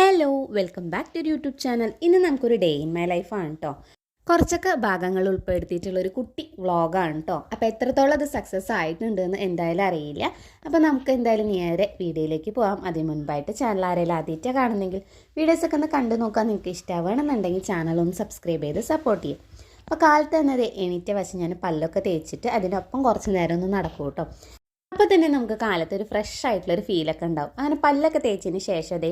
Hello welcome back to YouTube channel ഇന്ന് നമുക്കൊരു day in my ലൈഫാണ് കേട്ടോ കുറച്ചൊക്കെ ഭാഗങ്ങൾ ഉൾപ്പെടുത്തിയിട്ടുള്ള ഒരു കുട്ടി വ്ളോഗാണ് കേട്ടോ അപ്പോൾ എത്രത്തോളം അത് സക്സസ് ആയിട്ടുണ്ട് എന്ന് എന്തായാലും അറിയില്ല. അപ്പോൾ നമുക്ക് എന്തായാലും നേരെ വീഡിയോയിലേക്ക് പോകാം അതിന് മുൻപായിട്ട് ചാനൽ ആരെങ്കിലും ആദ്യമായിട്ട് കാണുന്നെങ്കിൽ വീഡിയോസൊക്കെ ഒന്ന് കണ്ടു നോക്കാൻ നിങ്ങൾക്ക് ഇഷ്ടമാവണമെന്നുണ്ടെങ്കിൽ ചാനൽ ഒന്ന് സബ്സ്ക്രൈബ് ചെയ്ത് സപ്പോർട്ട് ചെയ്യും. അപ്പോൾ കാലത്ത് തന്നെ എണീറ്റ വശം ഞാൻ പല്ലൊക്കെ തേച്ചിട്ട് അതിനൊപ്പം കുറച്ച് നേരം ഒന്ന് നടക്കും കേട്ടോ അപ്പോൾ തന്നെ നമുക്ക് കാലത്ത് ഒരു ഫ്രഷ് ആയിട്ടുള്ളൊരു ഫീലൊക്കെ ഉണ്ടാവും. അങ്ങനെ പല്ലൊക്കെ തേച്ചതിന് ശേഷം അതേ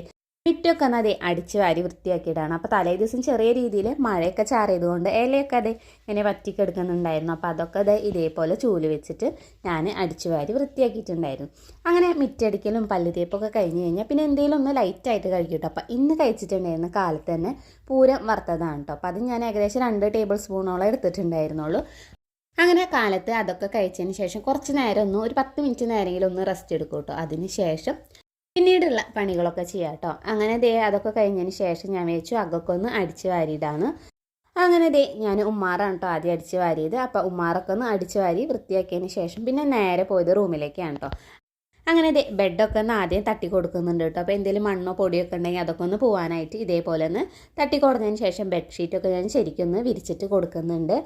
മിറ്റൊക്കെ ഒന്ന് അതെ അടിച്ച് വാരി വൃത്തിയാക്കിയിടാണ്. അപ്പോൾ തലേ ദിവസം ചെറിയ രീതിയിൽ മഴയൊക്കെ ചാറിയതുകൊണ്ട് ഇലയൊക്കെ അതെ ഇങ്ങനെ വറ്റിക്കെടുക്കുന്നുണ്ടായിരുന്നു. അപ്പോൾ അതൊക്കെ അത് ഇതേപോലെ ചൂൽ വെച്ചിട്ട് ഞാൻ അടിച്ച് വാരി വൃത്തിയാക്കിയിട്ടുണ്ടായിരുന്നു. അങ്ങനെ മിറ്റടിക്കലും പല്ല് തേപ്പൊക്കെ കഴിഞ്ഞ് കഴിഞ്ഞാൽ പിന്നെ എന്തെങ്കിലും ഒന്ന് ലൈറ്റായിട്ട് കഴിക്കട്ടോ അപ്പോൾ ഇന്ന് കഴിച്ചിട്ടുണ്ടായിരുന്ന കാലത്ത് തന്നെ പൂരം വറുത്തതാണ് കേട്ടോ അപ്പോൾ അത് ഞാൻ ഏകദേശം രണ്ട് ടേബിൾ സ്പൂണോളം എടുത്തിട്ടുണ്ടായിരുന്നുള്ളൂ. അങ്ങനെ കാലത്ത് അതൊക്കെ കഴിച്ചതിന് ശേഷം കുറച്ച് നേരം ഒന്ന് ഒരു പത്ത് മിനിറ്റ് നേരമെങ്കിലും ഒന്ന് റെസ്റ്റ് എടുക്കും കേട്ടോ അതിന് ശേഷം പിന്നീടുള്ള പണികളൊക്കെ ചെയ്യാം കേട്ടോ അങ്ങനെ ദേ അതൊക്കെ കഴിഞ്ഞതിന് ശേഷം ഞാൻ വെച്ചു അകൊക്കെ ഒന്ന് അടിച്ച് വാരിയിടാന്ന് അങ്ങനെ ദേ ഞാൻ ഉമ്മാറാണ് കേട്ടോ ആദ്യം അടിച്ച് വാരിയത്. അപ്പോൾ ഉമ്മാറൊക്കെ ഒന്ന് അടിച്ച് വാരി വൃത്തിയാക്കിയതിന് ശേഷം പിന്നെ നേരെ പോയത് റൂമിലേക്കാണ് കേട്ടോ അങ്ങനെ ദേ ബെഡൊക്കെ ഒന്ന് ആദ്യം തട്ടി കൊടുക്കുന്നുണ്ട് കേട്ടോ അപ്പോൾ എന്തെങ്കിലും മണ്ണോ പൊടിയൊക്കെ ഉണ്ടെങ്കിൽ അതൊക്കെ ഒന്ന് പോകാനായിട്ട് ഇതേപോലെ ഒന്ന് തട്ടി കൊടുത്തതിന് ശേഷം ബെഡ്ഷീറ്റൊക്കെ ഞാൻ ശരിക്കും ഒന്ന് വിരിച്ചിട്ട് കൊടുക്കുന്നുണ്ട്.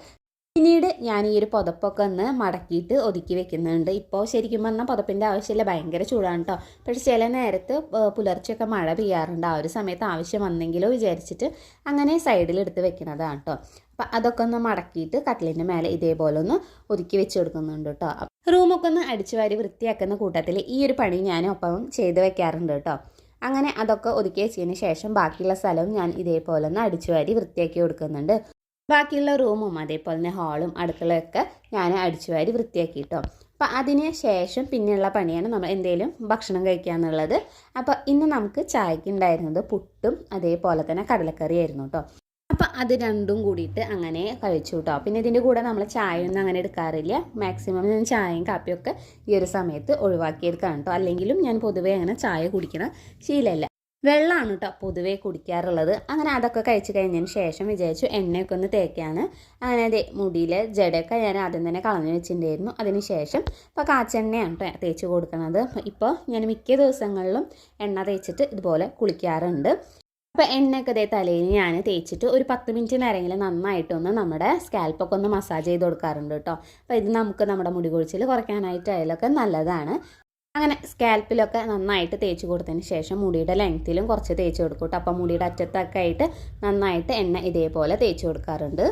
പിന്നീട് ഞാൻ ഈ ഒരു പുതപ്പൊക്കെ ഒന്ന് മടക്കിയിട്ട് ഒതുക്കി വെക്കുന്നുണ്ട്. ഇപ്പോൾ ശരിക്കും പറഞ്ഞാൽ പുതപ്പിന്റെ ആവശ്യമില്ല. ഭയങ്കര ചൂടാണ് കേട്ടോ പക്ഷേ ചില നേരത്ത് പുലർച്ചെയൊക്കെ മഴ പെയ്യാറുണ്ട്. ആ ഒരു സമയത്ത് ആവശ്യം വന്നെങ്കിലോ വിചാരിച്ചിട്ട് അങ്ങനെ സൈഡിൽ എടുത്ത് വെക്കുന്നതാണ് കേട്ടോ അപ്പം അതൊക്കെ ഒന്ന് മടക്കിയിട്ട് കട്ടിലിന്റെ മേലെ ഇതേപോലെ ഒന്ന് ഒതുക്കി വെച്ച് കൊടുക്കുന്നുണ്ട് കേട്ടോ റൂമൊക്കെ ഒന്ന് അടിച്ചു വാരി വൃത്തിയാക്കുന്ന കൂട്ടത്തിൽ ഈ ഒരു പണി ഞാൻ ഒപ്പം ചെയ്ത് വെക്കാറുണ്ട് കേട്ടോ അങ്ങനെ അതൊക്കെ ഒതുക്കി വെച്ചതിന് ശേഷം ബാക്കിയുള്ള സ്ഥലവും ഞാൻ ഇതേപോലെ ഒന്ന് അടിച്ചു വാരി വൃത്തിയാക്കി കൊടുക്കുന്നുണ്ട്. ബാക്കിയുള്ള റൂമും അതേപോലെ തന്നെ ഹാളും അടുക്കളയൊക്കെ ഞാൻ അടിച്ചു വാരി വൃത്തിയാക്കി കേട്ടോ അപ്പം അതിന് ശേഷം പിന്നെയുള്ള പണിയാണ് നമ്മൾ എന്തെങ്കിലും ഭക്ഷണം കഴിക്കുക എന്നുള്ളത് അപ്പോൾ ഇന്ന് നമുക്ക് ചായക്ക് ഉണ്ടായിരുന്നത് പുട്ടും അതേപോലെ തന്നെ കടലക്കറി ആയിരുന്നു കേട്ടോ അപ്പം അത് രണ്ടും കൂടിയിട്ട് അങ്ങനെ കഴിച്ചു കേട്ടോ പിന്നെ ഇതിന്റെ കൂടെ നമ്മൾ ചായയൊന്നും അങ്ങനെ എടുക്കാറില്ല. മാക്സിമം ഞാൻ ചായയും കാപ്പിയൊക്കെ ഈ ഒരു സമയത്ത് ഒഴിവാക്കിയെടുക്കാണ് കേട്ടോ അല്ലെങ്കിലും ഞാൻ പൊതുവേ അങ്ങനെ ചായ കുടിക്കണ ശീലമല്ല വെള്ളമാണ് കേട്ടോ പൊതുവേ കുടിക്കാറുള്ളത്. അങ്ങനെ അതൊക്കെ കഴിച്ചു കഴിഞ്ഞതിന് ശേഷം വിചാരിച്ചു എണ്ണയൊക്കെ ഒന്ന് തേക്കാണ്. അങ്ങനെ അതെ മുടിയിലെ ജടയൊക്കെ ഞാൻ ആദ്യം തന്നെ കളഞ്ഞു വെച്ചിട്ടുണ്ടായിരുന്നു. അതിന് ശേഷം ഇപ്പോൾ കാച്ചെണ്ണയാണ് കേട്ടോ തേച്ച് കൊടുക്കുന്നത് ഇപ്പോൾ ഞാൻ മിക്ക ദിവസങ്ങളിലും എണ്ണ തേച്ചിട്ട് ഇതുപോലെ കുളിക്കാറുണ്ട്. അപ്പോൾ എണ്ണയൊക്കെ ഇതേ തലയിൽ ഞാൻ തേച്ചിട്ട് ഒരു പത്ത് മിനിറ്റ് നേരമെങ്കിലും നന്നായിട്ടൊന്ന് നമ്മുടെ സ്കാൽപ്പൊക്കെ ഒന്ന് മസാജ് ചെയ്ത് കൊടുക്കാറുണ്ട് കേട്ടോ അപ്പോൾ ഇത് നമുക്ക് നമ്മുടെ മുടി കൊഴിച്ചിൽ കുറയ്ക്കാനായിട്ടായാലൊക്കെ നല്ലതാണ്. അങ്ങനെ സ്കാൽപ്പിലൊക്കെ നന്നായിട്ട് തേച്ച് കൊടുത്തതിന് ശേഷം മുടിയുടെ ലെങ്ത്തിലും കുറച്ച് തേച്ച് കൊടുക്കും കേട്ടോ അപ്പോൾ മുടിയുടെ അറ്റത്തൊക്കെ ആയിട്ട് നന്നായിട്ട് എണ്ണ ഇതേപോലെ തേച്ച് കൊടുക്കാറുണ്ട്.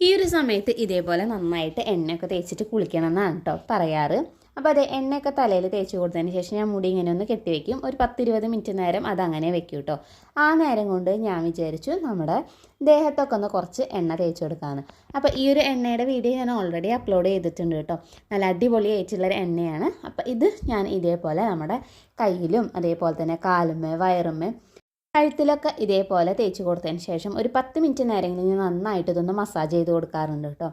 ഈ ഒരു സമയത്ത് ഇതേപോലെ നന്നായിട്ട് എണ്ണയൊക്കെ തേച്ചിട്ട് കുളിക്കണം എന്നാണ് കേട്ടോ പറയാറ്. അപ്പോൾ അതെ എണ്ണയൊക്കെ തലയിൽ തേച്ച് കൊടുത്തതിന് ശേഷം ഞാൻ മുടി ഇങ്ങനെ ഒന്ന് കെട്ടിവെക്കും ഒരു പത്തിരുപത് മിനിറ്റ് നേരം അതങ്ങനെ വെക്കും കേട്ടോ ആ നേരം കൊണ്ട് ഞാൻ വിചാരിച്ചു നമ്മുടെ ദേഹത്തൊക്കെ ഒന്ന് കുറച്ച് എണ്ണ തേച്ച് കൊടുക്കാമെന്ന് അപ്പോൾ ഈ ഒരു എണ്ണയുടെ വീഡിയോ ഞാൻ ഓൾറെഡി അപ്ലോഡ് ചെയ്തിട്ടുണ്ട് കേട്ടോ നല്ല അടിപൊളി ആയിട്ടുള്ളൊരു എണ്ണയാണ്. അപ്പോൾ ഇത് ഞാൻ ഇതേപോലെ നമ്മുടെ കയ്യിലും അതേപോലെ തന്നെ കാലുമ്മേ വയറുമ്മേ കഴുത്തിലൊക്കെ ഇതേപോലെ തേച്ച് കൊടുത്തതിന് ശേഷം ഒരു പത്ത് മിനിറ്റ് നേരമെങ്കിലും ഞാൻ നന്നായിട്ട് ഇതൊന്ന് മസാജ് ചെയ്ത് കൊടുക്കാറുണ്ട് കേട്ടോ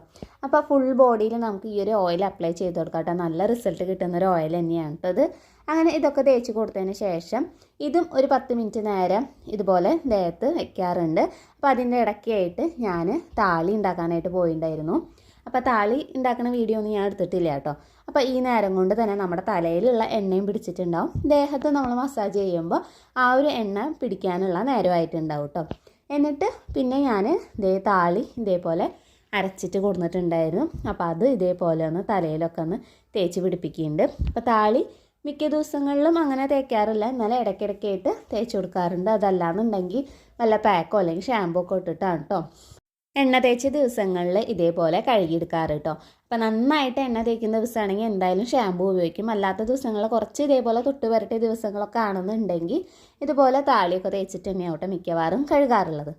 അപ്പോൾ ഫുൾ ബോഡിയിൽ നമുക്ക് ഈ ഒരു ഓയിൽ അപ്ലൈ ചെയ്ത് കൊടുക്കാം കേട്ടോ നല്ല റിസൾട്ട് കിട്ടുന്ന ഒരു ഓയിൽ തന്നെയാണ് കേട്ടോ ഇത്. അങ്ങനെ ഇതൊക്കെ തേച്ച് കൊടുത്തതിന് ശേഷം ഇതും ഒരു പത്ത് മിനിറ്റ് നേരം ഇതുപോലെ ദേഹത്ത് വെക്കാറുണ്ട്. അപ്പോൾ അതിന്റെ ഇടയ്ക്കായിട്ട് ഞാൻ താളി ഉണ്ടാക്കാനായിട്ട് പോയിണ്ടായിരുന്നു. അപ്പോൾ താളി ഉണ്ടാക്കുന്ന വീഡിയോ ഒന്നും ഞാൻ എടുത്തിട്ടില്ല കേട്ടോ അപ്പോൾ ഈ നേരം കൊണ്ട് തന്നെ നമ്മുടെ തലയിലുള്ള എണ്ണയും പിടിച്ചിട്ടുണ്ടാവും. ദേഹത്ത് നമ്മൾ മസാജ് ചെയ്യുമ്പോൾ ആ ഒരു എണ്ണ പിടിക്കാനുള്ള നേരമായിട്ടുണ്ടാവും കേട്ടോ എന്നിട്ട് പിന്നെ ഞാൻ ഇതേ താളി ഇതേപോലെ അരച്ചിട്ട് കൊടുത്തിട്ടുണ്ടായിരുന്നു അപ്പോൾ അത് ഇതേപോലെ ഒന്ന് തലയിലൊക്കെ ഒന്ന് തേച്ച് പിടിപ്പിക്കുന്നുണ്ട്. അപ്പോൾ താളി മിക്ക ദിവസങ്ങളിലും അങ്ങനെ തേക്കാറില്ല. എന്നാലും ഇടയ്ക്കിടയ്ക്കായിട്ട് തേച്ച് കൊടുക്കാറുണ്ട്. അതല്ലാന്നുണ്ടെങ്കിൽ നല്ല പാക്കോ അല്ലെങ്കിൽ ഷാമ്പൂ ഒക്കെ ഇട്ടിട്ടാണ് കേട്ടോ എണ്ണ തേച്ച ദിവസങ്ങളിൽ ഇതേപോലെ കഴുകിയെടുക്കാറ് കേട്ടോ അപ്പം നന്നായിട്ട് എണ്ണ തേക്കുന്ന ദിവസമാണെങ്കിൽ എന്തായാലും ഷാമ്പൂ ഉപയോഗിക്കും. അല്ലാത്ത ദിവസങ്ങളിൽ കുറച്ച് ഇതേപോലെ തൊട്ട് വരട്ടിയ ദിവസങ്ങളൊക്കെ ആണെന്നുണ്ടെങ്കിൽ ഇതുപോലെ താളിയൊക്കെ തേച്ചിട്ട് തന്നെയാവട്ടെ മിക്കവാറും കഴുകാറുള്ളത്.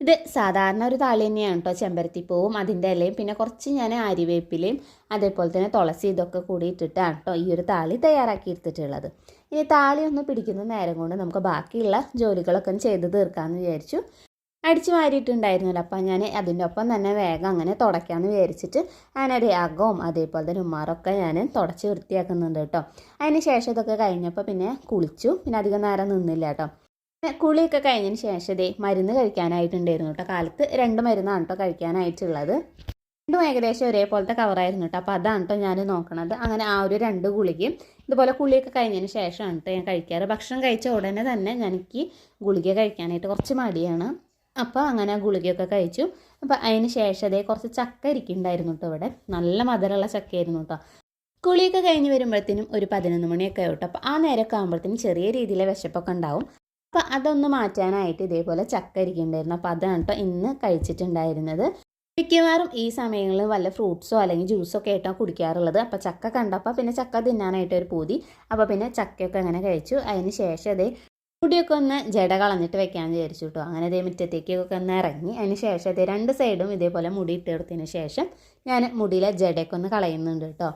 ഇത് സാധാരണ ഒരു താളി തന്നെയാണ് കേട്ടോ ചെമ്പരത്തിപ്പൂവും അതിന്റെ ഇലയും പിന്നെ കുറച്ച് ഞാൻ ആര്യവേപ്പിലയും അതേപോലെ തന്നെ തുളസി ഇതൊക്കെ കൂടി ഇട്ടിട്ടാണ് കേട്ടോ ഈ ഒരു താളി തയ്യാറാക്കി എടുത്തിട്ടുള്ളത്. ഇനി താളി ഒന്ന് പിടിക്കുന്ന നേരം കൊണ്ട് നമുക്ക് ബാക്കിയുള്ള ജോലികളൊക്കെ ഒന്ന് ചെയ്ത് തീർക്കാമെന്ന് വിചാരിച്ചു. അടിച്ചു വാരിയിട്ടുണ്ടായിരുന്നല്ലോ. അപ്പം ഞാൻ അതിന്റെ ഒപ്പം തന്നെ വേഗം അങ്ങനെ തുടയ്ക്കാമെന്ന് വിചാരിച്ചിട്ട് അതിനൊരു അകവും അതേപോലെ തന്നെ ഉമ്മാറൊക്കെ ഞാൻ തുടച്ച് വൃത്തിയാക്കുന്നുണ്ട് കേട്ടോ. അതിന് ശേഷം ഇതൊക്കെ കഴിഞ്ഞപ്പോൾ പിന്നെ കുളിച്ചു. പിന്നെ അധികം നേരം നിന്നില്ല കേട്ടോ. പിന്നെ കുളിയൊക്കെ കഴിഞ്ഞതിന് ശേഷം ഇതേ മരുന്ന് കഴിക്കാനായിട്ടുണ്ടായിരുന്നു കേട്ടോ. കാലത്ത് രണ്ട് മരുന്നാണ് കേട്ടോ കഴിക്കാനായിട്ടുള്ളത്. രണ്ടും ഏകദേശം ഒരേപോലത്തെ കവറായിരുന്നു കേട്ടോ. അപ്പോൾ അതാണ് കേട്ടോ ഞാൻ നോക്കണത്. അങ്ങനെ ആ ഒരു രണ്ട് ഗുളികയും ഇതുപോലെ കുളിയൊക്കെ കഴിഞ്ഞതിന് ശേഷമാണ് കേട്ടോ ഞാൻ കഴിക്കാറ്. ഭക്ഷണം കഴിച്ച ഉടനെ തന്നെ എനിക്ക് ഗുളിക കഴിക്കാനായിട്ട് കുറച്ച് മടിയാണ്. അപ്പോൾ അങ്ങനെ ഗുളികയൊക്കെ കഴിച്ചു. അപ്പോൾ അതിന് ശേഷം അതേ കുറച്ച് ചക്ക ഇരിക്കുന്നുണ്ടായിരുന്നു കേട്ടോ ഇവിടെ. നല്ല മധുരമുള്ള ചക്കയായിരുന്നു കേട്ടോ കുളിയൊക്കെ കഴിഞ്ഞ് വരുമ്പോഴത്തേനും ഒരു പതിനൊന്ന് മണിയൊക്കെ ആയിട്ടോ അപ്പോൾ ആ നേരമൊക്കെ ആകുമ്പോഴത്തേനും ചെറിയ രീതിയിലെ വിശപ്പൊക്കെ ഉണ്ടാവും. അപ്പോൾ അതൊന്ന് മാറ്റാനായിട്ട് ഇതേപോലെ ചക്ക ഇരിക്കുന്നുണ്ടായിരുന്നു. അപ്പോൾ അതാണ് കേട്ടോ ഇന്ന് കഴിച്ചിട്ടുണ്ടായിരുന്നത്. മിക്കവാറും ഈ സമയങ്ങളിൽ വല്ല ഫ്രൂട്ട്സോ അല്ലെങ്കിൽ ജ്യൂസോ ഒക്കെ കുടിക്കാറുള്ളത്. അപ്പോൾ ചക്ക കണ്ടപ്പോൾ പിന്നെ ചക്ക തിന്നാനായിട്ട് ഒരു പൂതി. അപ്പോൾ പിന്നെ ചക്കയൊക്കെ അങ്ങനെ കഴിച്ചു. അതിന് ശേഷം അതേ മുടിയൊക്കെ ഒന്ന് ജട കളഞ്ഞിട്ട് വെക്കാമെന്ന് വിചാരിച്ചു കേട്ടോ അങ്ങനെ അതേ മുറ്റത്തേക്കൊക്കെ ഒന്ന് ഇറങ്ങി. അതിന് ശേഷം അതേ രണ്ട് സൈഡും ഇതേപോലെ മുടി ഇട്ടെടുത്തതിന് ശേഷം ഞാൻ മുടിയിലെ ജടയൊക്കെ ഒന്ന് കളയുന്നുണ്ട് കേട്ടോ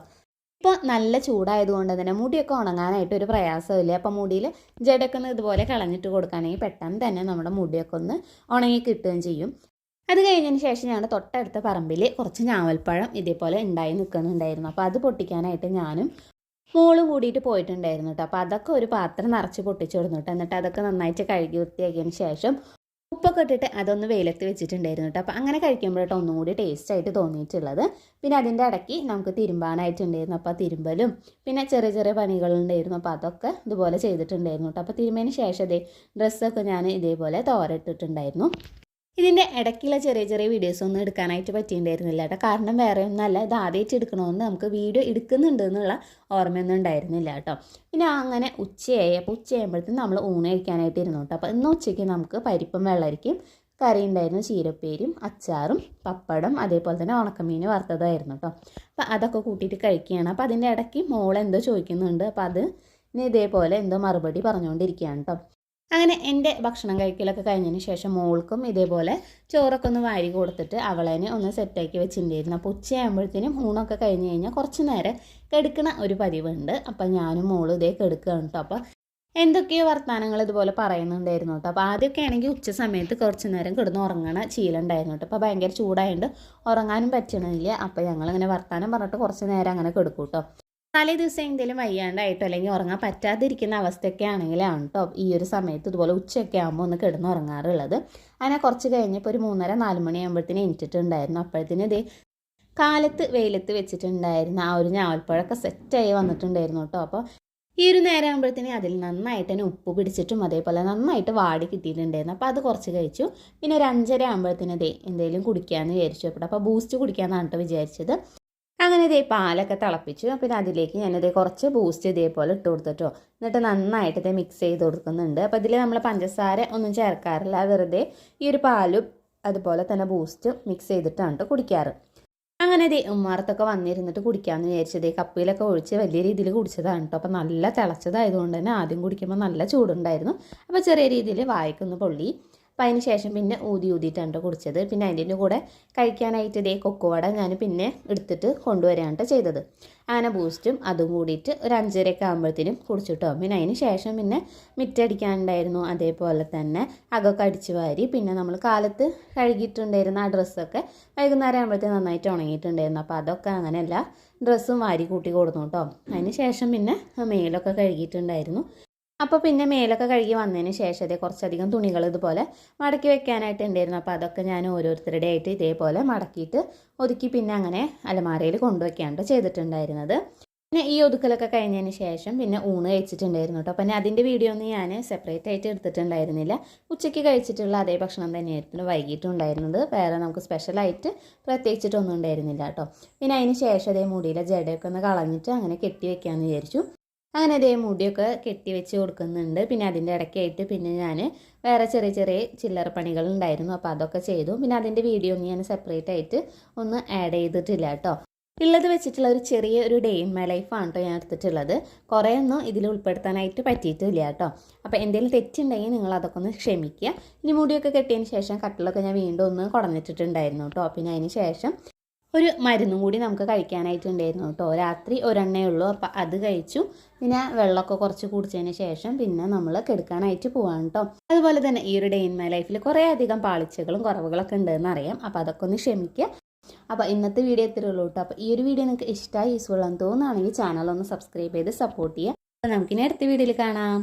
ഇപ്പോൾ നല്ല ചൂടായതുകൊണ്ട് തന്നെ മുടിയൊക്കെ ഉണങ്ങാനായിട്ട് ഒരു പ്രയാസമില്ല അപ്പോൾ മുടിയിൽ ജടയൊക്കെ ഒന്ന് ഇതുപോലെ കളഞ്ഞിട്ട് കൊടുക്കുകയാണെങ്കിൽ പെട്ടെന്ന് തന്നെ നമ്മുടെ മുടിയൊക്കെ ഒന്ന് ഉണങ്ങി കിട്ടുകയും ചെയ്യും. അത് കഴിഞ്ഞതിന് ശേഷം ഞാൻ തൊട്ടടുത്ത പറമ്പിൽ കുറച്ച് ഞാവൽപ്പഴം ഇതേപോലെ ഉണ്ടായി നിൽക്കുന്നുണ്ടായിരുന്നു അപ്പോൾ അത് പൊട്ടിക്കാനായിട്ട് ഞാനും മോളും കൂടിയിട്ട് പോയിട്ടുണ്ടായിരുന്നു കേട്ടോ അപ്പോൾ അതൊക്കെ ഒരു പാത്രം നിറച്ച് പൊട്ടിച്ചു കൊടുന്നു കേട്ടോ എന്നിട്ട് അതൊക്കെ നന്നായിട്ട് കഴുകി വൃത്തിയാക്കിയതിന് ശേഷം ഉപ്പൊക്കെ ഇട്ടിട്ട് അതൊന്ന് വെയിലത്ത് വെച്ചിട്ടുണ്ടായിരുന്നു കേട്ടോ അപ്പോൾ അങ്ങനെ കഴിക്കുമ്പോഴേട്ടോ ഒന്നും കൂടി ടേസ്റ്റ് ആയിട്ട് തോന്നിയിട്ടുള്ളത്. പിന്നെ അതിന്റെ ഇടയ്ക്ക് നമുക്ക് തിരുമ്പാനായിട്ടുണ്ടായിരുന്നു അപ്പോൾ തിരുമ്പലും പിന്നെ ചെറിയ ചെറിയ പണികളുണ്ടായിരുന്നു അപ്പോൾ അതൊക്കെ ഇതുപോലെ ചെയ്തിട്ടുണ്ടായിരുന്നു കേട്ടോ അപ്പോൾ തിരുമ്പിന് ശേഷം ഇതേ ഡ്രസ്സൊക്കെ ഞാൻ ഇതേപോലെ തോരട്ടിട്ടുണ്ടായിരുന്നു ഇതിന്റെ ഇടയ്ക്കുള്ള ചെറിയ ചെറിയ വീഡിയോസ് ഒന്നും എടുക്കാനായിട്ട് പറ്റിയിട്ടുണ്ടായിരുന്നില്ല കേട്ടോ. കാരണം വേറെ ഒന്നല്ല ഇത് ആദ്യമായിട്ട് എടുക്കണമെന്ന് നമുക്ക് വീഡിയോ എടുക്കുന്നുണ്ട് എന്നുള്ള ഓർമ്മയൊന്നും ഉണ്ടായിരുന്നില്ല കേട്ടോ. പിന്നെ അങ്ങനെ ഉച്ചയായി. അപ്പോൾ ഉച്ചയാകുമ്പോഴത്തേക്കും നമ്മൾ ഊണ് കഴിക്കാനായിട്ട് ഇരുന്നു കേട്ടോ. അപ്പോൾ ഇന്ന് ഉച്ചയ്ക്ക് നമുക്ക് പരിപ്പും വെള്ളരിക്കും കറി ഉണ്ടായിരുന്നു ചീരപ്പേരും അച്ചാറും പപ്പടം അതേപോലെ തന്നെ ഉണക്കമീൻ വറുത്തതായിരുന്നു കേട്ടോ. അപ്പോൾ അതൊക്കെ കൂട്ടിയിട്ട് കഴിക്കുകയാണ്. അപ്പോൾ അതിന്റെ ഇടയ്ക്ക് മോളെന്തോ ചോദിക്കുന്നുണ്ട്. അപ്പോൾ അത് ഇനി ഇതേപോലെ എന്തോ മറുപടി പറഞ്ഞുകൊണ്ടിരിക്കുകയാണ് കേട്ടോ. അങ്ങനെ എന്റെ ഭക്ഷണം കഴിക്കലൊക്കെ കഴിഞ്ഞതിന് ശേഷം മോൾക്കും ഇതേപോലെ ചോറൊക്കെ ഒന്ന് വാരി കൊടുത്തിട്ട് അവളേനെ ഒന്ന് സെറ്റാക്കി വെച്ചിട്ടുണ്ടായിരുന്നു. അപ്പോൾ ഉച്ചയാകുമ്പോഴത്തേനും ഊണൊക്കെ കഴിഞ്ഞ് കഴിഞ്ഞാൽ കുറച്ച് നേരം കെടുക്കണ ഒരു പതിവുണ്ട്. അപ്പം ഞാനും മോളും ഇതേ കെടുക്കുകയാണ് കേട്ടോ അപ്പോൾ എന്തൊക്കെയോ വർത്തമാനങ്ങൾ ഇതുപോലെ പറയുന്നുണ്ടായിരുന്നു കേട്ടോ അപ്പോൾ ആദ്യമൊക്കെ ആണെങ്കിൽ ഉച്ച സമയത്ത് കുറച്ച് നേരം കിടന്ന് ഉറങ്ങണ ശീലമുണ്ടായിരുന്നു കേട്ടോ അപ്പോൾ ഭയങ്കര ചൂടായതുകൊണ്ട് ഉറങ്ങാനും പറ്റണില്ല. അപ്പോൾ ഞങ്ങളിങ്ങനെ വർത്തമാനം പറഞ്ഞിട്ട് കുറച്ച് നേരം അങ്ങനെ കെടുക്കും കേട്ടോ തലേ ദിവസം എന്തെങ്കിലും വയ്യാണ്ടായിട്ടോ അല്ലെങ്കിൽ ഉറങ്ങാൻ പറ്റാതിരിക്കുന്ന അവസ്ഥയൊക്കെ ആണെങ്കിലാണ് കേട്ടോ ഈ ഒരു സമയത്ത് ഇതുപോലെ ഉച്ചയൊക്കെ ആകുമ്പോൾ ഒന്ന് കിടന്ന് ഉറങ്ങാറുള്ളത്. അങ്ങനെ കുറച്ച് കഴിഞ്ഞപ്പോൾ ഒരു മൂന്നര നാല് മണിയാകുമ്പോഴത്തേന് എണീറ്റിട്ടുണ്ടായിരുന്നു. അപ്പോഴത്തേന് ഇതേ കാലത്ത് വെയിലത്ത് വെച്ചിട്ടുണ്ടായിരുന്ന ആ ഒരു ഞാവൽപ്പഴമൊക്കെ സെറ്റായി വന്നിട്ടുണ്ടായിരുന്നു കേട്ടോ അപ്പോൾ ഈ ഒരു നേരം ആകുമ്പോഴത്തേന് അതിൽ നന്നായിട്ട് തന്നെ ഉപ്പ് പിടിച്ചിട്ടും അതേപോലെ നന്നായിട്ട് വാടി കിട്ടിയിട്ടുണ്ടായിരുന്നു. അപ്പോൾ അത് കുറച്ച് കഴിച്ചു. പിന്നെ ഒരു അഞ്ചര ആകുമ്പോഴത്തേന് ദേ എന്തെങ്കിലും കുടിക്കാമെന്ന് വിചാരിച്ചു. അപ്പോൾ അപ്പോൾ ബൂസ്റ്റ് കുടിക്കാമെന്നാണ് കേട്ടോ വിചാരിച്ചത്. അങ്ങനെ ഇതേ പാലൊക്കെ തിളപ്പിച്ചു. പിന്നെ അതിലേക്ക് ഞാനിതേ കുറച്ച് ബൂസ്റ്റ് ഇതേപോലെ ഇട്ട് കൊടുത്തിട്ടോ. എന്നിട്ട് നന്നായിട്ട് ഇത് മിക്സ് ചെയ്ത് കൊടുക്കുന്നുണ്ട്. അപ്പോൾ ഇതിൽ നമ്മൾ പഞ്ചസാര ഒന്നും ചേർക്കാറില്ല. വെറുതെ ഈ ഒരു പാലും അതുപോലെ തന്നെ ബൂസ്റ്റും മിക്സ് ചെയ്തിട്ടാണ് കുടിക്കാറ്. അങ്ങനെ ദേ ഉമ്മാർത്തൊക്കെ വന്നിരുന്നിട്ട് കുടിക്കാമെന്ന് വിചാരിച്ചത് കപ്പിലൊക്കെ ഒഴിച്ച് വലിയ രീതിയിൽ കുടിച്ചതാണ് കേട്ടോ അപ്പോൾ നല്ല തിളച്ചതായതുകൊണ്ട് തന്നെ ആദ്യം കുടിക്കുമ്പോൾ നല്ല ചൂടുണ്ടായിരുന്നു. അപ്പോൾ ചെറിയ രീതിയിൽ വായിക്കൊന്ന് പൊള്ളി. അപ്പോൾ അതിന് ശേഷം പിന്നെ ഊതി ഊതിയിട്ടാണ് കുടിച്ചത്. പിന്നെ അതിന്റെ കൂടെ കഴിക്കാനായിട്ട് ഇതേ കൊക്കുവട ഞാൻ പിന്നെ എടുത്തിട്ട് കൊണ്ടുവരാണ് ചെയ്തത്. അങ്ങനെ ബൂസ്റ്റും അതും കൂടിയിട്ട് ഒരു അഞ്ചരയൊക്കെ ആകുമ്പോഴത്തേനും കുടിച്ചിട്ടോ. പിന്നെ അതിന് ശേഷം പിന്നെ മിറ്റടിക്കാനുണ്ടായിരുന്നു അതേപോലെ തന്നെ അകൊക്കെ അടിച്ച് വാരി. പിന്നെ നമ്മൾ കാലത്ത് കഴുകിയിട്ടുണ്ടായിരുന്ന ആ ഡ്രസ്സൊക്കെ വൈകുന്നേരം ആകുമ്പോഴത്തേക്കും നന്നായിട്ട് ഉണങ്ങിയിട്ടുണ്ടായിരുന്നു. അപ്പോൾ അതൊക്കെ അങ്ങനെയല്ല ഡ്രസ്സും വാരി കൂട്ടി കൊടുന്നു കേട്ടോ. അതിന് ശേഷം പിന്നെ മേലൊക്കെ കഴുകിയിട്ടുണ്ടായിരുന്നു. അപ്പോൾ പിന്നെ മേലൊക്കെ കഴുകി വന്നതിന് ശേഷം കുറച്ചധികം തുണികൾ ഇതുപോലെ മടക്കി വെക്കാനായിട്ട് ഉണ്ടായിരുന്നു. അപ്പോൾ അതൊക്കെ ഞാൻ ഓരോരുത്തരുടെ ആയിട്ട് ഇതേപോലെ മടക്കിയിട്ട് ഒതുക്കി പിന്നെ അങ്ങനെ അലമാരയിൽ കൊണ്ടുവയ്ക്കാണ്ട് ചെയ്തിട്ടുണ്ടായിരുന്നത്. പിന്നെ ഈ ഒതുക്കലൊക്കെ കഴിഞ്ഞതിന് ശേഷം പിന്നെ ഊണ് കഴിച്ചിട്ടുണ്ടായിരുന്നു കേട്ടോ. പിന്നെ അതിന്റെ വീഡിയോ ഒന്നും ഞാൻ സെപ്പറേറ്റ് ആയിട്ട് എടുത്തിട്ടുണ്ടായിരുന്നില്ല. ഉച്ചയ്ക്ക് കഴിച്ചിട്ടുള്ള അതേ ഭക്ഷണം തന്നെയായിരുന്നു വൈകിട്ടുണ്ടായിരുന്നത്. വേറെ നമുക്ക് സ്പെഷ്യലായിട്ട് പ്രത്യേകിച്ചിട്ടൊന്നും ഉണ്ടായിരുന്നില്ല കേട്ടോ. പിന്നെ അതിന് ശേഷം അതേ മുടിയിലെ ജടയൊക്കെ ഒന്ന് കളഞ്ഞിട്ട് അങ്ങനെ കെട്ടി വെക്കാമെന്ന് വിചാരിച്ചു. അങ്ങനെ ഇതേ മുടിയൊക്കെ കെട്ടി വെച്ച് കൊടുക്കുന്നുണ്ട്. പിന്നെ അതിന്റെ ഇടയ്ക്കായിട്ട് പിന്നെ ഞാൻ വേറെ ചെറിയ ചെറിയ ചില്ലറ പണികൾ ഉണ്ടായിരുന്നു. അപ്പോൾ അതൊക്കെ ചെയ്തു. പിന്നെ അതിന്റെ വീഡിയോ ഞാൻ സെപ്പറേറ്റ് ആയിട്ട് ഒന്ന് ആഡ് ചെയ്തിട്ടില്ല കേട്ടോ. ഉള്ളത് വെച്ചിട്ടുള്ള ഒരു ചെറിയ ഒരു ഡേ ഇൻ മൈ ലൈഫാണ് കേട്ടോ ഞാൻ എടുത്തിട്ടുള്ളത്. കുറേ ഒന്നും ഇതിൽ ഉൾപ്പെടുത്താനായിട്ട് പറ്റിയിട്ടില്ല കേട്ടോ. അപ്പോൾ എന്തെങ്കിലും തെറ്റുണ്ടെങ്കിൽ നിങ്ങൾ അതൊക്കെ ഒന്ന് ക്ഷമിക്കുക. ഇനി മുടിയൊക്കെ കെട്ടിയതിന് ശേഷം കട്ടിലൊക്കെ ഞാൻ വീണ്ടും ഒന്ന് കുടഞ്ഞിട്ടിട്ടുണ്ടായിരുന്നു കേട്ടോ പിന്നെ അതിന് ശേഷം ഒരു മരുന്നും കൂടി നമുക്ക് കഴിക്കാനായിട്ടുണ്ടായിരുന്നു കേട്ടോ. രാത്രി ഒരെണ്ണേ ഉള്ളൂ. അപ്പോൾ അത് കഴിച്ചു. പിന്നെ വെള്ളമൊക്കെ കുറച്ച് കുടിച്ചതിന് ശേഷം പിന്നെ നമ്മൾ കെടുക്കാനായിട്ട് പോവാണ് കേട്ടോ. അതുപോലെ തന്നെ ഈ ഒരു ഡേ ഇൻ മൈ ലൈഫിൽ കുറേ അധികം പാളിച്ചകളും കുറവുകളൊക്കെ ഉണ്ടെന്ന് അറിയാം. അപ്പോൾ അതൊക്കെ ഒന്ന് ക്ഷമിക്കുക. അപ്പോൾ ഇന്നത്തെ വീഡിയോ ഇത്രയേ ഉള്ളൂ കേട്ടോ. അപ്പോൾ ഈ ഒരു വീഡിയോ നിങ്ങൾക്ക് ഇഷ്ടമായി യൂസ്ഫുൾ ആണെന്ന് തോന്നുകയാണെങ്കിൽ ചാനൽ ഒന്ന് സബ്സ്ക്രൈബ് ചെയ്ത് സപ്പോർട്ട് ചെയ്യുക. അപ്പോൾ നമുക്കിനി അടുത്ത വീഡിയോയിൽ കാണാം.